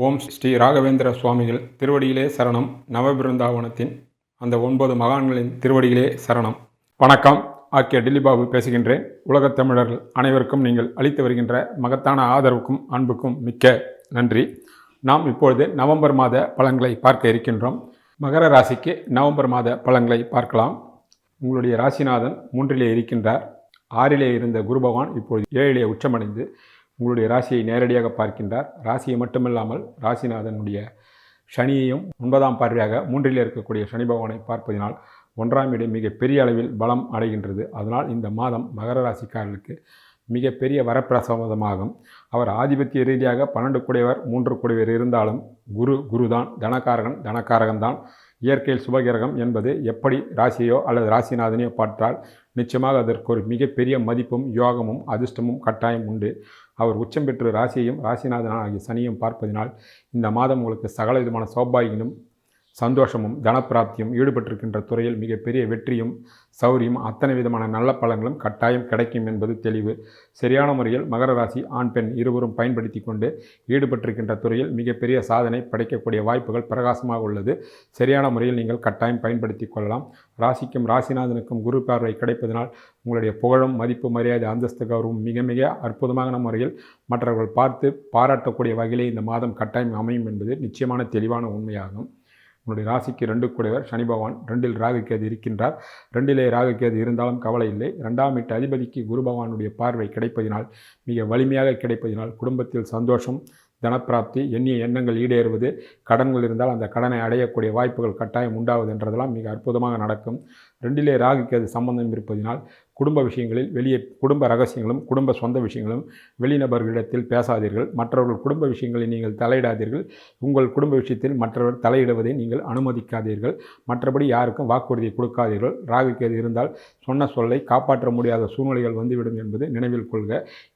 ஓம் ஸ்ரீ ராகவேந்திர சுவாமிகள் திருவடியிலே சரணம். நவபிருந்தாவனத்தின் அந்த ஒன்பது மகான்களின் திருவடியிலே சரணம். வணக்கம். ஆக்கிய டில்லிபாபு பேசுகின்றேன். உலகத் தமிழர்கள் அனைவருக்கும் நீங்கள் அளித்து வருகின்ற மகத்தான ஆதரவுக்கும் அன்புக்கும் மிக்க நன்றி. நாம் இப்பொழுது நவம்பர் மாத பலன்களை பார்க்க இருக்கின்றோம். மகர ராசிக்கு நவம்பர் மாத பலன்களை பார்க்கலாம். உங்களுடைய ராசிநாதன் மூன்றிலே இருக்கின்றார். ஆறிலே இருந்த குரு பகவான் இப்பொழுது ஏழிலே உச்சமடைந்து உங்களுடைய ராசியை நேரடியாக பார்க்கின்றார். ராசியை மட்டுமில்லாமல் ராசிநாதனுடைய சனியையும் ஒன்பதாம் பார்வையாக மூன்றில் இருக்கக்கூடிய சனி பகவானை பார்ப்பதினால் ஒன்றாம் இடம் மிக பெரிய அளவில் பலம் அடைகின்றது. அதனால் இந்த மாதம் மகர ராசிக்காரர்களுக்கு மிகப்பெரிய வரப்பிரசாதமாகும். அவர் ஆதிபத்திய ரீதியாக பன்னெண்டு கூடையவர் மூன்று கூடையவர் இருந்தாலும் குரு குருதான் தனகாரகன் தனக்காரகன்தான். இயற்கையில் சுபகிரகம் என்பது எப்படி ராசியோ அல்லது ராசிநாதனையோ பார்த்தால் நிச்சயமாக அதற்கு ஒரு மிகப்பெரிய மதிப்பும் யோகமும் அதிர்ஷ்டமும் கட்டாயம் உண்டு. அவர் உச்சம் பெற்று ராசியையும் ராசிநாதனாகிய சனியும் பார்ப்பதினால் இந்த மாதம் உங்களுக்கு சகல விதமான சௌபாகியமும் சந்தோஷமும் தனப்பிராப்தியும் ஈடுபட்டிருக்கின்ற துறையில் மிகப்பெரிய வெற்றியும் சௌரியம் அத்தனை விதமான நல்ல பலன்களும் கட்டாயம் கிடைக்கும் என்பது தெளிவு. சரியான முறையில் மகர ராசி ஆண் பெண் இருவரும் பயன்படுத்தி கொண்டு ஈடுபட்டிருக்கின்ற துறையில் மிகப்பெரிய சாதனை படைக்கக்கூடிய வாய்ப்புகள் பிரகாசமாக உள்ளது. சரியான முறையில் நீங்கள் கட்டாயம் பயன்படுத்தி கொள்ளலாம். ராசிக்கும் ராசிநாதனுக்கும் குரு பார்வை கிடைப்பதனால் உங்களுடைய புகழும் மதிப்பு மரியாதை அந்தஸ்து கௌரவம் மிக மிக அற்புதமான முறையில் மற்றவர்கள் பார்த்து பாராட்டக்கூடிய வகையிலே இந்த மாதம் கட்டாயம் அமையும் என்பது நிச்சயமான தெளிவான உண்மையாகும். உங்களுடைய ராசிக்கு ரெண்டு கூடையவர் சனி பகவான் ரெண்டில் ராகுக்கேது இருக்கின்றார். ரெண்டிலே ராகுக்கேது இருந்தாலும் கவலை இல்லை. ரெண்டாம் வீட்டு அதிபதிக்கு குரு பகவானுடைய பார்வை கிடைப்பதினால் மிக வலிமையாக கிடைப்பதினால் குடும்பத்தில் சந்தோஷம் தனப்பிராப்தி எண்ணிய எண்ணங்கள் ஈடேறுவது கடன்கள் இருந்தால் அந்த கடனை அடையக்கூடிய வாய்ப்புகள் கட்டாயம் உண்டாவது என்றதெல்லாம் மிக அற்புதமாக நடக்கும். ரெண்டிலே ராகுக்கு அது சம்பந்தம் இருப்பதினால் குடும்ப விஷயங்களில் வெளியே குடும்ப ரகசியங்களும் குடும்ப சொந்த விஷயங்களும் வெளிநபர்களிடத்தில் பேசாதீர்கள். மற்றவர்கள் குடும்ப விஷயங்களில் நீங்கள் தலையிடாதீர்கள். உங்கள் குடும்ப விஷயத்தில் மற்றவர் தலையிடுவதை நீங்கள் அனுமதிக்காதீர்கள். மற்றபடி யாருக்கும் வாக்குறுதியை கொடுக்காதீர்கள். ராகுக்கு அது இருந்தால் சொன்ன சொல்லை காப்பாற்ற முடியாத சூழ்நிலைகள் வந்துவிடும் என்பது நினைவில் கொள்க.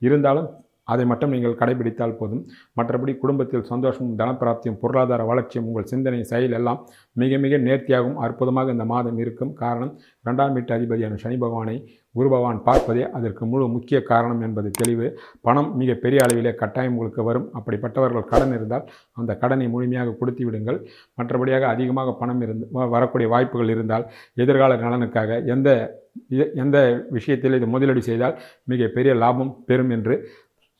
இருந்தாலும் அதை மட்டும் நீங்கள் கடைபிடித்தால் போதும். மற்றபடி குடும்பத்தில் சந்தோஷமும் தனப்பிராப்தியும் பொருளாதார வளர்ச்சியும் உங்கள் சிந்தனை செயல் எல்லாம் மிக மிக நேர்த்தியாகவும் அற்புதமாக இந்த மாதம் இருக்கும். காரணம் இரண்டாம் வீட்டு அதிபதியான சனி பகவானை குரு பகவான் பார்ப்பதே அதற்கு முழு முக்கிய காரணம் என்பது தெளிவு. பணம் மிக பெரிய அளவிலே கட்டாயம் உங்களுக்கு வரும். அப்படிப்பட்டவர்கள் கடன் இருந்தால் அந்த கடனை முழுமையாக கொடுத்து விடுங்கள். மற்றபடியாக அதிகமாக பணம் இருந்து வரக்கூடிய வாய்ப்புகள் இருந்தால் எதிர்கால நலனுக்காக எந்த எந்த விஷயத்தில் இது முதலீடு செய்தால் மிக பெரிய லாபம் பெறும் என்று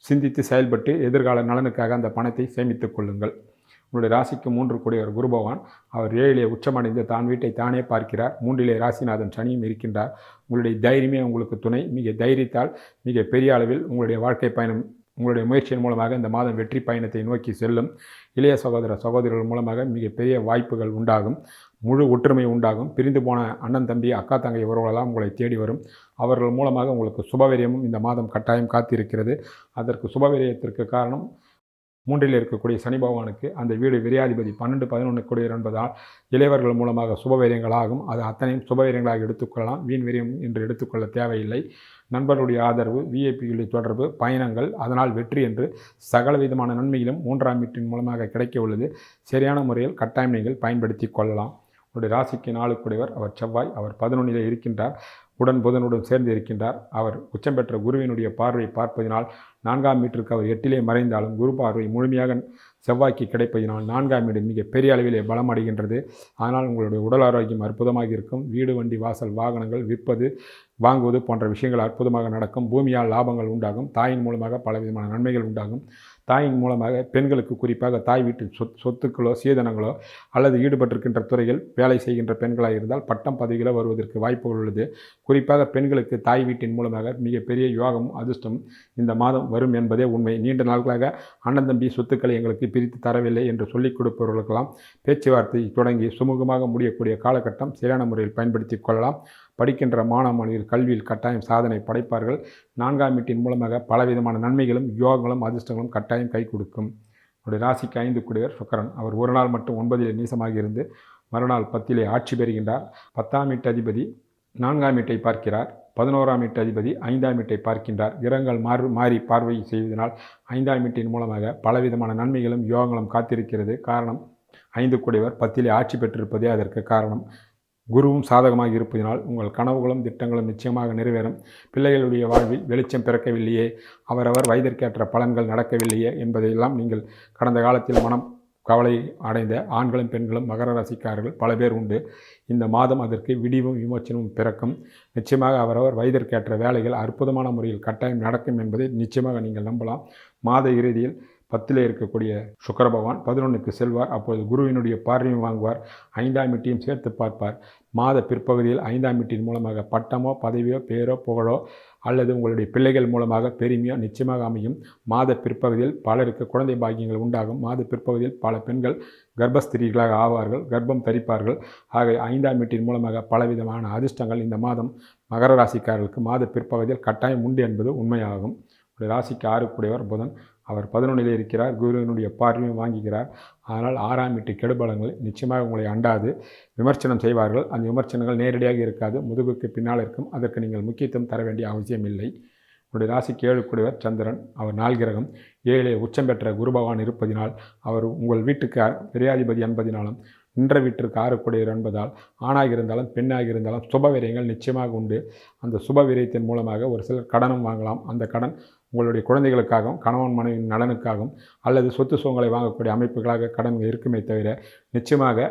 சிந்தித்து செயல்பட்டு எதிர்கால நலனுக்காக அந்த பணத்தை சேமித்துக் கொள்ளுங்கள். உங்களுடைய ராசிக்கு மூன்று கூடியவர் குரு பகவான். அவர் ஏழிலே உச்சமடைந்து தான் வீட்டை தானே பார்க்கிறார். மூன்றிலே ராசிநாதன் சனியும் இருக்கின்றார். உங்களுடைய தைரியமே உங்களுக்கு துணை. மிக தைரியத்தால் மிக பெரிய அளவில் உங்களுடைய வாழ்க்கை பயணம் உங்களுடைய முயற்சியின் மூலமாக இந்த மாதம் வெற்றி பயணத்தை நோக்கி செல்லும். இளைய சகோதர சகோதரர்கள் மூலமாக மிகப்பெரிய வாய்ப்புகள் உண்டாகும். முழு ஒற்றுமை உண்டாகும். பிரிந்து போன அண்ணன் தம்பி அக்கா தங்கை இவர்களெல்லாம் உங்களை தேடி வரும். அவர்கள் மூலமாக உங்களுக்கு சுபவீரியமும் இந்த மாதம் கட்டாயம் காத்திருக்கிறது. அதற்கு சுபவீரியத்திற்கு காரணம் மூன்றில் இருக்கக்கூடிய சனி பகவானுக்கு அந்த வீடு விரையாதிபதி பன்னெண்டு பதினொன்று கூடியர் என்பதால் இளையவர்கள் மூலமாக சுபவீரியங்களாகும். அது அத்தனையும் சுபவீரியங்களாக எடுத்துக்கொள்ளலாம். வீண் வீரியம் என்று எடுத்துக்கொள்ள தேவையில்லை. நண்பர்களுடைய ஆதரவு விஐபிகளுடைய தொடர்பு பயணங்கள் அதனால் வெற்றி என்று சகல விதமான நன்மைகளும் மூன்றாம் வீட்டின் மூலமாக கிடைக்க உள்ளது. சரியான முறையில் கட்டாயம் நீங்கள் பயன்படுத்தி கொள்ளலாம். உங்களுடைய ராசிக்கு நாளுக்குடையவர் அவர் செவ்வாய் அவர் பதினொன்றிலே இருக்கின்றார் உடன் புதனுடன் சேர்ந்து இருக்கின்றார். அவர் உச்சம் பெற்ற குருவினுடைய பார்வை பார்ப்பதினால் நான்காம் மீட்டருக்கு அவர் எட்டிலே மறைந்தாலும் குரு பார்வை முழுமையாக செவ்வாய்க்கு கிடைப்பதினால் நான்காம் வீடு மிக பெரிய அளவிலே பலம் அடைகின்றது. ஆனால் உங்களுடைய உடல் ஆரோக்கியம் அற்புதமாக இருக்கும். வீடு வண்டி வாசல் வாகனங்கள் விற்பது வாங்குவது போன்ற விஷயங்கள் அற்புதமாக நடக்கும். பூமியால் லாபங்கள் உண்டாகும். தாயின் மூலமாக பலவிதமான நன்மைகள் உண்டாகும். தாயின் மூலமாக பெண்களுக்கு குறிப்பாக தாய் வீட்டு சொத் சொத்துக்களோ சீதனங்களோ அல்லது ஈடுபட்டிருக்கின்ற துறையில் வேலை செய்கின்ற பெண்களாக இருந்தால் பட்டம் பதவிகளோ வருவதற்கு வாய்ப்புகள் உள்ளது. குறிப்பாக பெண்களுக்கு தாய் வீட்டின் மூலமாக மிகப்பெரிய யோகம் அதிர்ஷ்டம் இந்த மாதம் வரும் என்பதே உண்மை. நீண்ட நாட்களாக அண்ணன் தம்பி சொத்துக்களை எங்களுக்கு பிரித்து தரவில்லை என்று சொல்லிக் கொடுப்பவர்களுக்கெல்லாம் பேச்சுவார்த்தை தொடங்கி சுமூகமாக முடியக்கூடிய காலகட்டம் சரியான முறையில் பயன்படுத்தி கொள்ளலாம். படிக்கின்ற மாணவர்கள் கல்வியில் கட்டாயம் சாதனை படைப்பார்கள். நான்காம் வீட்டின் மூலமாக பலவிதமான நன்மைகளும் யோகங்களும் அதிர்ஷ்டங்களும் கட்டாயம் கை கொடுக்கும். அவருடைய ராசிக்கு ஐந்து குடியர் சுக்கரன். அவர் ஒரு நாள் மட்டும் ஒன்பதிலே நீசமாக இருந்து மறுநாள் பத்திலே ஆட்சி பெறுகின்றார். பத்தாம் வீட்டு அதிபதி நான்காம் வீட்டை பார்க்கிறார். பதினோராம் வீட்டு அதிபதி ஐந்தாம் வீட்டை பார்க்கின்றார். கிரகங்கள் மாறு மாறி பார்வை செய்வதனால் ஐந்தாம் வீட்டின் மூலமாக பலவிதமான நன்மைகளும் யோகங்களும் காத்திருக்கிறது. காரணம் ஐந்து குடைவர் பத்திலே ஆட்சி பெற்றிருப்பதே அதற்கு காரணம். குருவும் சாதகமாக இருப்பதினால் உங்கள் கனவுகளும் திட்டங்களும் நிச்சயமாக நிறைவேறும். பிள்ளைகளுடைய வாழ்வில் வெளிச்சம் பிறக்கவில்லையே அவரவர் வயதிற்கேற்ற பலன்கள் நடக்கவில்லையே என்பதையெல்லாம் நீங்கள் கடந்த காலத்தில் மனம் கவலை அடைந்த ஆண்களும் பெண்களும் மகர ராசிக்காரர்கள் பல பேர் உண்டு. இந்த மாதம் அதற்கு விடிவும் விமோச்சனமும் பிறக்கும். நிச்சயமாக அவரவர் வயதிற்கேற்ற வேலைகள் அற்புதமான முறையில் கட்டாயம் நடக்கும் என்பதை நிச்சயமாக நீங்கள் நம்பலாம். மாத இறுதியில் பத்தில் இருக்கக்கூடிய சுக்கர பகவான் பதினொன்றுக்கு செல்வார். அப்பொழுது குருவினுடைய பார்வையும் வாங்குவார். ஐந்தாம் வீட்டையும் சேர்த்து பார்ப்பார். மாத பிற்பகுதியில் ஐந்தாம் வீட்டின் மூலமாக பட்டமோ பதவியோ பேரோ புகழோ அல்லது உங்களுடைய பிள்ளைகள் மூலமாக பெருமையோ நிச்சயமாக அமையும். மாத பிற்பகுதியில் பலருக்கு குழந்தை பாக்கியங்கள் உண்டாகும். மாத பிற்பகுதியில் பல பெண்கள் கர்ப்பஸ்திரீகளாக ஆவார்கள். கர்ப்பம் தரிப்பார்கள். ஆக ஐந்தாம் வீட்டின் மூலமாக பலவிதமான அதிர்ஷ்டங்கள் இந்த மாதம் மகர ராசிக்காரர்களுக்கு மாத பிற்பகுதியில் கட்டாயம் உண்டு என்பது உண்மையாகும். ராசிக்கு ஆறுக்குடையவர் புதன். அவர் பதினொன்றில் இருக்கிறார் குருவினுடைய பார்வையும் வாங்குகிறார். ஆனால் ஆறாம் வீட்டு கெடுபலங்கள் நிச்சயமாக உங்களை அண்டாது. விமர்சனம் செய்வார்கள். அந்த விமர்சனங்கள் நேரடியாக இருக்காது. முதுகுக்கு பின்னால் இருக்கும். அதற்கு நீங்கள் முக்கியத்துவம் தர வேண்டிய அவசியம் இல்லை. உங்களுடைய ராசிக்கு குடுவர் சந்திரன். அவர் நாள் கிரகம். ஏழே உச்சம் பெற்ற குருபகவான் இருப்பதினால் அவர் உங்கள் வீட்டுக்கு பெரியாதிபதி என்பதினாலும் நின்ற வீட்டிற்கு ஆறுக்குடையவர் என்பதால் ஆணாக இருந்தாலும் பெண்ணாக இருந்தாலும் சுப விரயங்கள் நிச்சயமாக உண்டு. அந்த சுப விரயத்தின் மூலமாக ஒரு சிலர் கடனும் வாங்கலாம். அந்த கடன் உங்களுடைய குழந்தைகளுக்காகவும் கணவன் மனைவியின் நலனுக்காகவும் அல்லது சொத்து சுகங்களை வாங்கக்கூடிய அமைப்புகளாக கடன் இருக்குமே தவிர நிச்சயமாக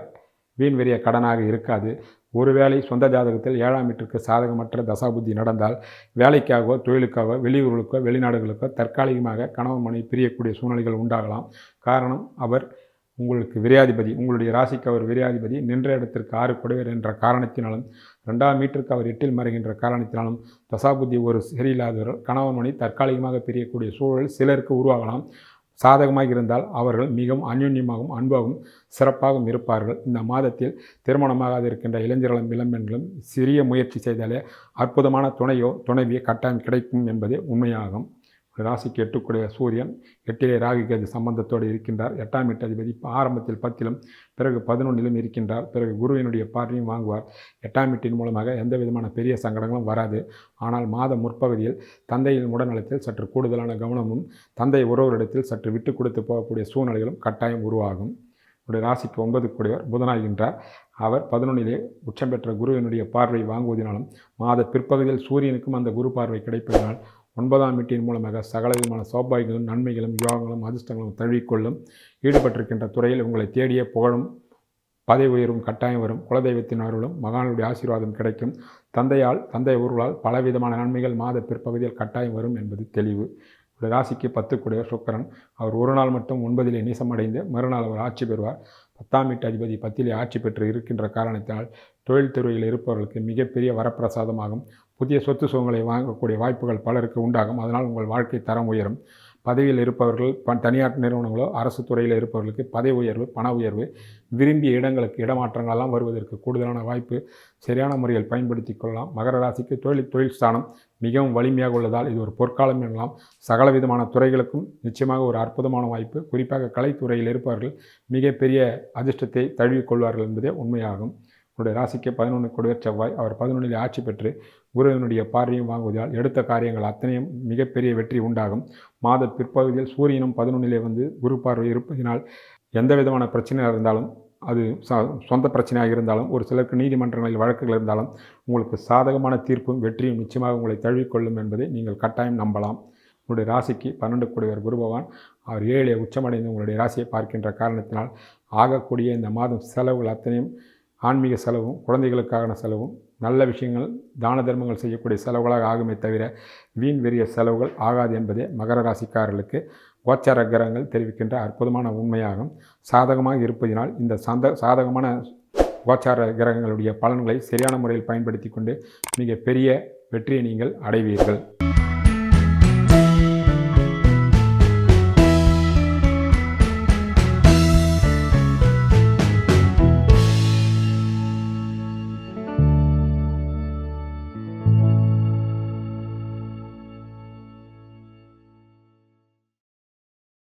வீண் வெறிய கடனாக இருக்காது. ஒருவேளை சொந்த ஜாதகத்தில் ஏழாம் வீட்டிற்கு சாதகமற்ற தசாபுத்தி நடந்தால் வேலைக்காகவோ தொழிலுக்காகவோ வெளியூர்களுக்கோ வெளிநாடுகளுக்கோ தற்காலிகமாக கணவன் மனைவி பிரியக்கூடிய சூழ்நிலைகள் உண்டாகலாம். காரணம் அவர் உங்களுக்கு விரையாதிபதி உங்களுடைய ராசிக்கு அவர் விரையாதிபதி நின்ற இடத்திற்கு ஆறு குடைவர் என்ற காரணத்தினாலும் ரெண்டாம் மீட்டருக்கு அவர் எட்டில் மறைகின்ற காரணத்தினாலும் தசாபுத்தி ஒரு சரியில்லாதவர்கள் கணவன் மணி தற்காலிகமாக பிரியக்கூடிய சூழல் சிலருக்கு உருவாகலாம். சாதகமாக இருந்தால் அவர்கள் மிகவும் அந்யுன்யமாகவும் அன்பாகவும் சிறப்பாகவும் இருப்பார்கள். இந்த மாதத்தில் திருமணமாகாது இருக்கின்ற இளைஞர்களும் இளம்பெண்களும் சிறிய முயற்சி செய்தாலே அற்புதமான துணையோ துணைவியோ கட்டாயம் கிடைக்கும் என்பதே உண்மையாகும். ராசிக்கு எட்டுக்குடைய சூரியன் எட்டிலே ராகு கேது சம்பந்தத்தோடு இருக்கின்றார். எட்டாம் எட்டு அதிபதி ஆரம்பத்தில் பத்திலும் பிறகு பதினொன்றிலும் இருக்கின்றார். பிறகு குருவினுடைய பார்வையும் வாங்குவார். எட்டாம் எட்டின் மூலமாக எந்த விதமான பெரிய சங்கடங்களும் வராது. ஆனால் மாத முற்பகுதியில் தந்தையின் உடல்நலத்தில் சற்று கூடுதலான கவனமும் தந்தை உறவுகளிடத்தில் சற்று விட்டு கொடுத்து போகக்கூடிய சூழ்நிலைகளும் கட்டாயம் உருவாகும். உடைய ராசிக்கு ஒன்பது கூடியவர் புதனாகின்றார். அவர் பதினொன்றிலே உச்சம் பெற்ற குருவினுடைய பார்வை வாங்குவதனாலும் மாத பிற்பகுதியில் சூரியனுக்கும் அந்த குரு பார்வை கிடைப்பதனால் ஒன்பதாம் வீட்டின் மூலமாக சகலவிதமான சௌபாகியங்களும் நன்மைகளும் யோகங்களும் அதிர்ஷ்டங்களும் தழுவிக்கொள்ளும் ஈடுபட்டிருக்கின்ற துறையில் உங்களை தேடிய புகழும் பதவி உயர்வும் கட்டாயம் வரும் குலதெய்வத்தின் அருளும் மகானுடைய ஆசீர்வாதம் கிடைக்கும். தந்தையால் தந்தை ஊர்களால் பலவிதமான நன்மைகள் மாத பிற்பகுதியில் கட்டாயம் வரும் என்பது தெளிவு. ராசிக்கு பத்துக்குடைய சுக்கரன். அவர் ஒரு நாள் மட்டும் ஒன்பதிலே நீசமடைந்து மறுநாள் அவர் ஆட்சி பெறுவார். பத்தாம் வீட்டு அதிபதி பத்திலே ஆட்சி பெற்று இருக்கின்ற காரணத்தினால் தொழில் துறையில் இருப்பவர்களுக்கு மிகப்பெரிய வரப்பிரசாதமாகும். புதிய சொத்து சுகங்களை வாங்கக்கூடிய வாய்ப்புகள் பலருக்கு உண்டாகும். அதனால் உங்கள் வாழ்க்கை தரம் உயரும். பதவியில் இருப்பவர்கள் ப தனியார் நிறுவனங்களோ அரசு துறையில் இருப்பவர்களுக்கு பதவி உயர்வு பண உயர்வு விரும்பிய இடங்களுக்கு இடமாற்றங்களெல்லாம் வருவதற்கு கூடுதலான வாய்ப்பு. சரியான முறையில் பயன்படுத்தி கொள்ளலாம். மகர ராசிக்கு தொழில் தொழில் ஸ்தானம் மிகவும் வலிமையாக உள்ளதால் இது ஒரு பொற்காலம் எனலாம். சகல விதமான துறைகளுக்கும் நிச்சயமாக ஒரு அற்புதமான வாய்ப்பு. குறிப்பாக கலைத்துறையில் இருப்பவர்கள் மிகப்பெரிய அதிர்ஷ்டத்தை தழுவிக்கொள்வார்கள் என்பதே உண்மையாகும். உங்களுடைய ராசிக்கு பதினொன்று கொடுவர் செவ்வாய். அவர் பதினொன்றில் ஆட்சி பெற்று குருவினுடைய பார்வையும் வாங்குவதால் எடுத்த காரியங்கள் அத்தனையும் மிகப்பெரிய வெற்றி உண்டாகும். மாத பிற்பகுதியில் சூரியனும் பதினொன்றிலே வந்து குரு பார்வை இருப்பதினால் எந்த விதமான பிரச்சனையாக இருந்தாலும் அது சொந்த பிரச்சனையாக இருந்தாலும் ஒரு சிலருக்கு நீதிமன்றங்களில் வழக்குகள் இருந்தாலும் உங்களுக்கு சாதகமான தீர்ப்பும் வெற்றியும் நிச்சயமாக உங்களை தழுவிக்கொள்ளும் என்பதை நீங்கள் கட்டாயம் நம்பலாம். உங்களுடைய ராசிக்கு பன்னெண்டு கூடியவர் குரு பகவான் அவர் ஏழே உச்சமடைந்து உங்களுடைய ராசியை பார்க்கின்ற காரணத்தினால் ஆகக்கூடிய இந்த மாதம் செலவுகள் அத்தனையும் ஆன்மீக செலவும் குழந்தைகளுக்கான செலவும் நல்ல விஷயங்கள் தான தர்மங்கள் செய்யக்கூடிய செலவுகளாக ஆகுமே தவிர வீண் வெறிய செலவுகள் ஆகாது என்பதே மகர ராசிக்காரர்களுக்கு கோச்சார கிரகங்கள் தெரிவிக்கின்ற அற்புதமான உண்மையாகும். சாதகமாக இருப்பதினால் இந்த சந்த சாதகமான கோச்சார கிரகங்களுடைய பலன்களை சரியான முறையில் பயன்படுத்தி கொண்டு மிக பெரிய வெற்றியை நீங்கள் அடைவீர்கள்.